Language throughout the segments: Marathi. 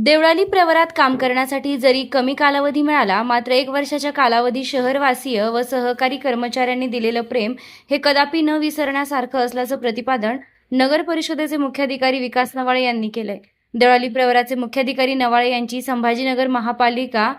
देवळाली प्रवरात काम करण्यासाठी जरी कमी कालावधी मिळाला मात्र एक वर्षाच्या कालावधी शहरवासीय व सहकारी कर्मचाऱ्यांनी दिलेलं प्रेम हे कदापि न विसरण्यासारखं असल्याचं प्रतिपादन नगर परिषदेचे मुख्याधिकारी विकास नवाळे यांनी केलंय. देवळाली प्रवराचे मुख्याधिकारी नवाळे यांची संभाजीनगर महापालिका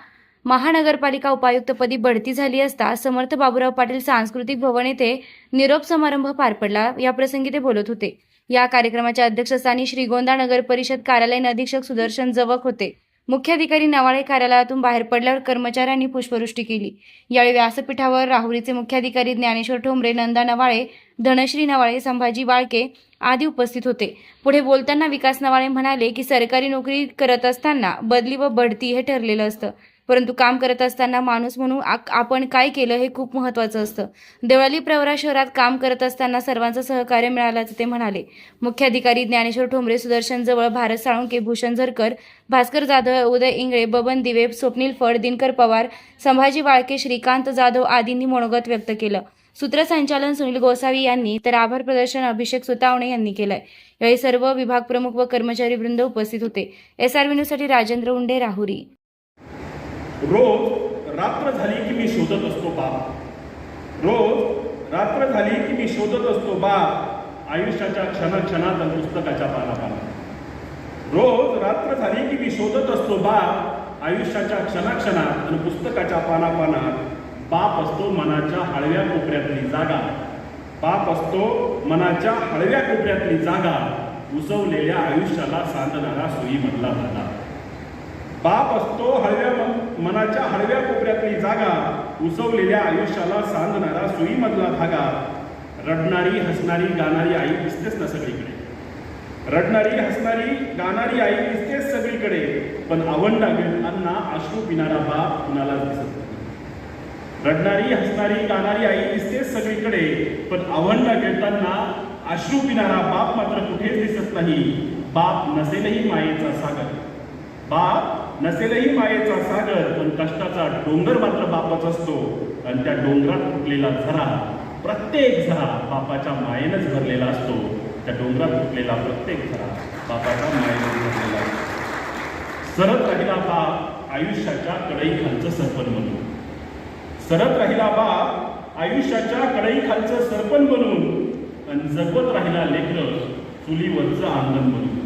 महानगरपालिका उपायुक्तपदी बढती झाली असता समर्थ बाबूराव पाटील सांस्कृतिक भवन येथे निरोप समारंभ पार पडला. या प्रसंगी ते बोलत होते. या कार्यक्रमाच्या अध्यक्षस्थानी श्रीगोंदा नगर परिषद कार्यालयीन अधीक्षक सुदर्शन जवक होते. मुख्याधिकारी नवाळे कार्यालयातून बाहेर पडल्यावर कर्मचाऱ्यांनी पुष्पवृष्टी केली. यावेळी व्यासपीठावर राहुरीचे मुख्याधिकारी ज्ञानेश्वर ठोंबरे नंदा नवाळे धनश्री नवाळे संभाजी वाळके आदी उपस्थित होते. पुढे बोलताना विकास नवाळे म्हणाले की सरकारी नोकरी करत असताना बदली व बढती हे ठरलेलं असतं. परंतु काम करत असताना माणूस म्हणून आक- आपण काय केलं हे खूप महत्त्वाचं असतं. देवळाली प्रवरा शहरात काम करत असताना सर्वांचं सहकार्य मिळाल्याचं ते म्हणाले. मुख्याधिकारी ज्ञानेश्वर ठोंबरे सुदर्शन जवळ भारत साळुंके भूषण झरकर भास्कर जाधव उदय इंगळे बबन दिवे स्वप्नील फड दिनकर पवार संभाजी वाळके श्रीकांत जाधव आदींनी मनोगत व्यक्त केलं. सूत्रसंचालन सुनील गोसावी यांनी तर आभार प्रदर्शन अभिषेक सुतावणे यांनी केलंय. यावेळी सर्व विभाग प्रमुख व कर्मचारी वृंद उपस्थित होते. एस आर न्यूजसाठी राजेंद्र उंडे राहुरी. रोज रात्र झाली की मी शोधत असतो बाप. रोज रात्र झाली की मी शोधत असतो बाप आयुष्याच्या क्षणाक्षणात आणि पुस्तकाच्या पानापानात. रोज रात्र झाली की मी शोधत असतो बाप आयुष्याच्या क्षणाक्षणात आणि पुस्तकाच्या पानापानात. बाप असतो मनाच्या हळव्या कोपऱ्यातली जागा. बाप असतो मनाच्या हळव्या कोपऱ्यातली जागा. उसवलेल्या आयुष्याला सांधणारा सोयीमधला धागा बाप असतो हळव्या मनाच्या हळव्या कोपऱ्यातली जागा उसवलेल्या आयुष्याला सांधणारा सुईमधला धागा. रडणारी हसणारी गाणारी आई दिसतेच ना सगळीकडे. रडणारी हसणारी गाणारी आई दिसतेच सगळीकडे पण आवंडा गिळताना अश्रू पिणारा बाप कुणालाच दिसत नाही. रडणारी हसणारी गाणारी आई दिसतेच सगळीकडे पण आवंडा गिळताना अश्रू पिणारा बाप मात्र कुठेच दिसत नाही. बाप नसेलही मायेचा सागर. बाप नसेलही मायेचा सागर पण कष्टाचा डोंगर मात्र बापाच असतो. आणि त्या डोंगरात फुटलेला झरा प्रत्येक झरा बापाच्या मायेनंच भरलेला असतो. त्या डोंगरात फुटलेला प्रत्येक झरा बापाच्या मायेनंच भरलेला असतो. सरत राहिला बाप आयुष्याच्या कडई खालचं सरपण बनून सरत राहिला बाप आयुष्याच्या कडई खालचं सरपण बनून आणि जगवत राहिला लेकर चुलीवरचं अंगण बनून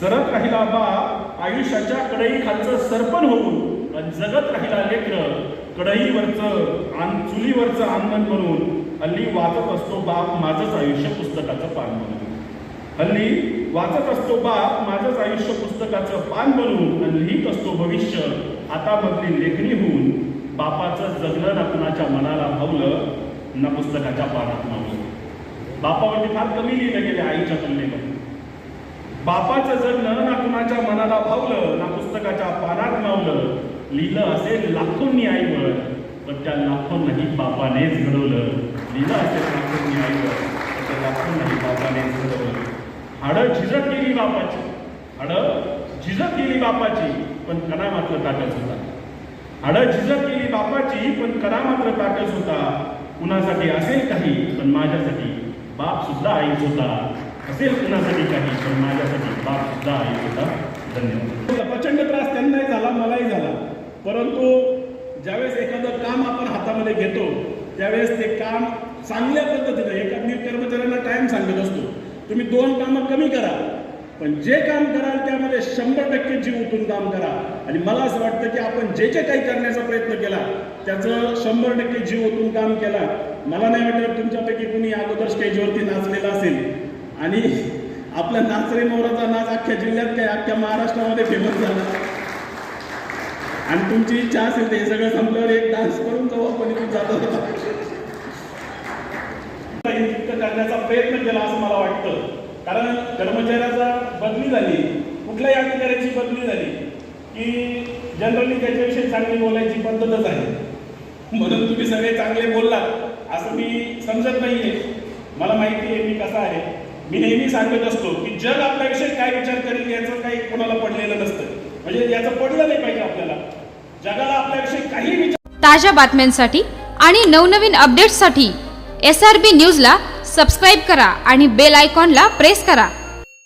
सरत राहिला बाप आयुष्याच्या कडई खालचं सरपण होऊन आणि जगत राहिला लेकर कढईवरचं आन चुलीवरचं आंगण बनून हल्ली वाचत असतो बाप माझंच आयुष्य पुस्तकाचं पान बनून हल्ली वाचत असतो बाप माझंच आयुष्य पुस्तकाचं पान बनून आणि लिहित असतो भविष्य आता मधली लेखणी होऊन बापाचं जगणं ना कुणाच्या मनाला भावलं ना पुस्तकाच्या पानात मावलं. बापावरती फार कमी लिहिलं गेलं आईच्या तुलनेमध्ये. बापाचं जगणं ना कुणाच्या मनाला भावलं ना पुस्तकाच्या पानात मावलं लिहिलं असेल लाखोंनी आईवर पण त्या लाखोंनाही बापानेच घडवलं. लिहिलं असेल लाखोंनी आईवर पण त्या लाखोंनाही बापानेच घडवलं. हाडं झिजत गेली बापाची. हाडं झिजत गेली बापाची पण कणा मात्र ताकद होता. हाडं झिजत गेली बापाची पण कणा मात्र ताकद होता. कुणासाठी असेल काही पण माझ्यासाठी बाप सुद्धा आईच होता. असेल कुणासाठी काही? पण माझ्यासाठी बाप सुद्धा आई होता धन्यवाद. प्रचंड त्रास त्यांनाही झाला मलाही झाला. परंतु ज्यावेळेस एखादं काम आपण हातामध्ये घेतो त्यावेळेस ते काम चांगल्या पद्धतीनं एका मी कर्मचाऱ्यांना टाइम सांगत असतो. तुम्ही दोन कामं कमी करा पण जे काम कराल त्यामध्ये शंभर टक्के जीव उठून काम करा. आणि मला असं वाटतं की आपण जे जे काही करण्याचा प्रयत्न केला त्याचं शंभर टक्के जीव ओतून काम केला. मला नाही वाटत तुमच्यापैकी कुणी अगोदर स्टेजवरती नाच आणि आपला नाचरे मोराचा नाच अख्ख्या जिल्ह्यात काय अख्ख्या महाराष्ट्रामध्ये फेमस झाला. आणि तुमची इच्छा असेल तर हे सगळं संपल्यावर एक डान्स करून जाऊ आपण इथून जातो करण्याचा प्रयत्न केला असं मला वाटतं. कारण कर्मचाऱ्याचा बदली झाली. कुठल्याही अधिकाऱ्याची बदली झाली. की जनरली त्याच्याविषयी चांगली बोलायची पद्धतच आहे. म्हणून तुम्ही सगळे चांगले बोललात असं मी समजत नाहीये. मला माहिती आहे मी कसा आहे. मी नेहमी सांगत असतो की जग आपल्याविषयी काय विचार करेल याचं काही कोणाला पडलेलं नसतं. म्हणजे याचं पडलं नाही पाहिजे आपल्याला. जगाला आपल्याविषयी काही विचार ताज्या बातम्यांसाठी आणि नवनवीन अपडेट्ससाठी एस आर बी न्यूजला सबस्क्राईब करा आणि बेल आयकॉनला प्रेस करा.